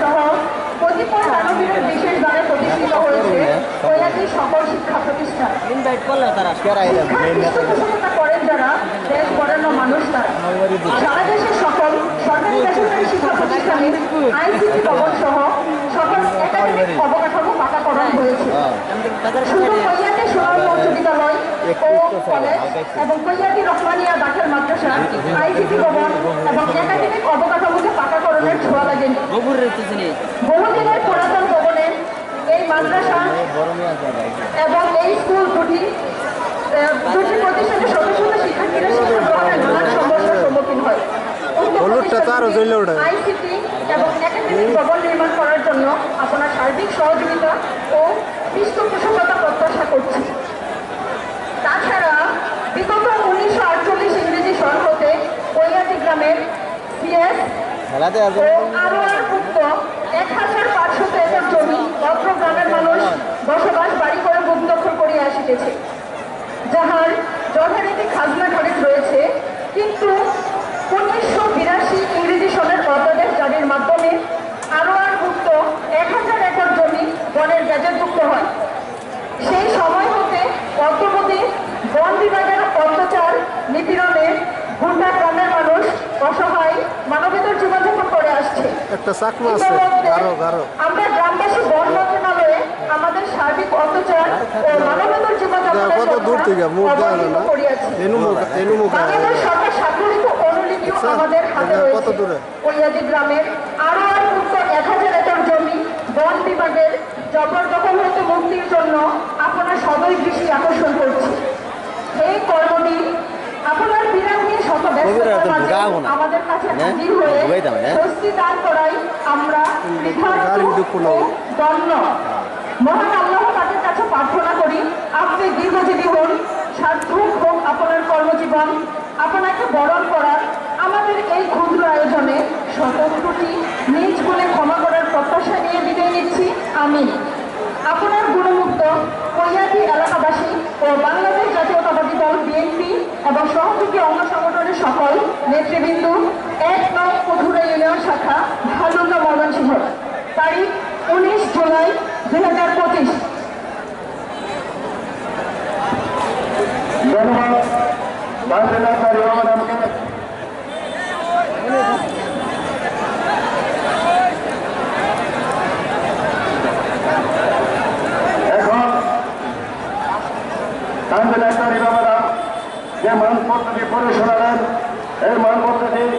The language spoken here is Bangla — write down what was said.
সহ কতিপয় মানবীর প্রতিষ্ঠিত হয়েছে কৈলাসের সকল শিক্ষা প্রতিষ্ঠান। শিক্ষা করেন মানুষ তারা। সারা দেশের সকল সরকারি বেসরকারি শিক্ষা প্রতিষ্ঠানে আইসিটি ভবন সহ এবং কৈলাসী রহমানিয়া দাখিল মাদ্রাসা আইসিটি ভবন এবং পাকাকরণের ছোঁয়া লাগেনি। বহুদিনের পুরাতন ভবনে এই মাদ্রাসা এবং এই স্কুল দুটি দুটি প্রতিষ্ঠানের শত শত শিক্ষার্থীরা শিক্ষা গ্রহণের নানান সমস্যার সম্মুখীন হয়। উক্ত হলুদটা তো আরও জ্বলে ওঠে। আইসিটি এবং একাডেমিক ভবন নির্মাণ করার জন্য আপনার সার্বিক সহযোগিতা ও পৃষ্ঠপোষকতা প্রত্যাশা করছি তাছাড়া বিগত উনিশশো আটচল্লিশ ইংরেজি সন হতে কৈয়াটি গ্রামের পিএস খেলাতে ও এক হাজার পাঁচশো একর জমি, অত্র গ্রামের মানুষ বসবাস বাড়ি করে ভূম দখল করিয়া আসিতেছে। যাহার যথারীতি খাজনা খারিজ রয়েছে, কিন্তু উনিশশো বিরাশি ইংরেজি সনের অধ্যাদেশ জারির মাধ্যমে আরোয়ারভুক্ত এক হাজার একর জমি বনের গ্যাজেটভুক্ত হয় সেই সময় হতে অদ্যবধি বন বিভাগের অত্যাচার নিপীড়নে গুন্ডা গ্রামের মানুষ অসহায় মানবেতর জীবনযাপন করে আসছে একটা চাকমা আছে গারো গারো। আমরা গ্রামবাসী বন মন্ত্রণালয়ে আমাদের সার্বিক অত্যাচার ও মানবেতর জীবনযাপনের কত দূর থেকে মুখ দেওয়া না? এনু মুখ এনু মুখ বাংলাদেশ সরকার স্বাক্ষরিত অনুলিপিও আচ্ছা, আমাদের হাতে কত দূরে? গ্রামের আরও আর মুক্ত এক হাজার একর জমি বন বিভাগের জবরদখল হতে মুক্তির জন্য আপনার সদয় দৃষ্টি আকর্ষণ করছি। এই কর্মটি আপনার বিরাট নিয়ে শত কবিরা তো ঢুকাবো না। আমাদের কাছে? হাজির ঢুকাইতাম, কৃতার্থ গাড়ি ঢুকবো না। মহান আল্লাহ তাদের কাছে প্রার্থনা করি আপনি দীর্ঘজীবী হন সার্থক হোক আপনার কর্মজীবন আপনাকে বরণ করার আমাদের এই ক্ষুদ্র আয়োজনে স্বতন্ত্রটি নিজ গুণে ক্ষমা করার প্রত্যাশা নিয়ে বিদায় নিচ্ছি আমি আপনার গুণমুক্ত কৈয়াটি এলাকাবাসী ও বাংলাদেশ জাতীয়তাবাদী দল বিএনপি এবং সহযোগী অঙ্গ সংগঠনের সকল নেতৃবৃন্দ, এক নং মধুরা ইউনিয়ন শাখা, ভালুকা ময়মনসিংহ তারিখ উনিশ জুলাই দুই হাজার পঁচিশ। এখন যে মানপত্রটি পড়ে শোনালেন এই মানপত্রটি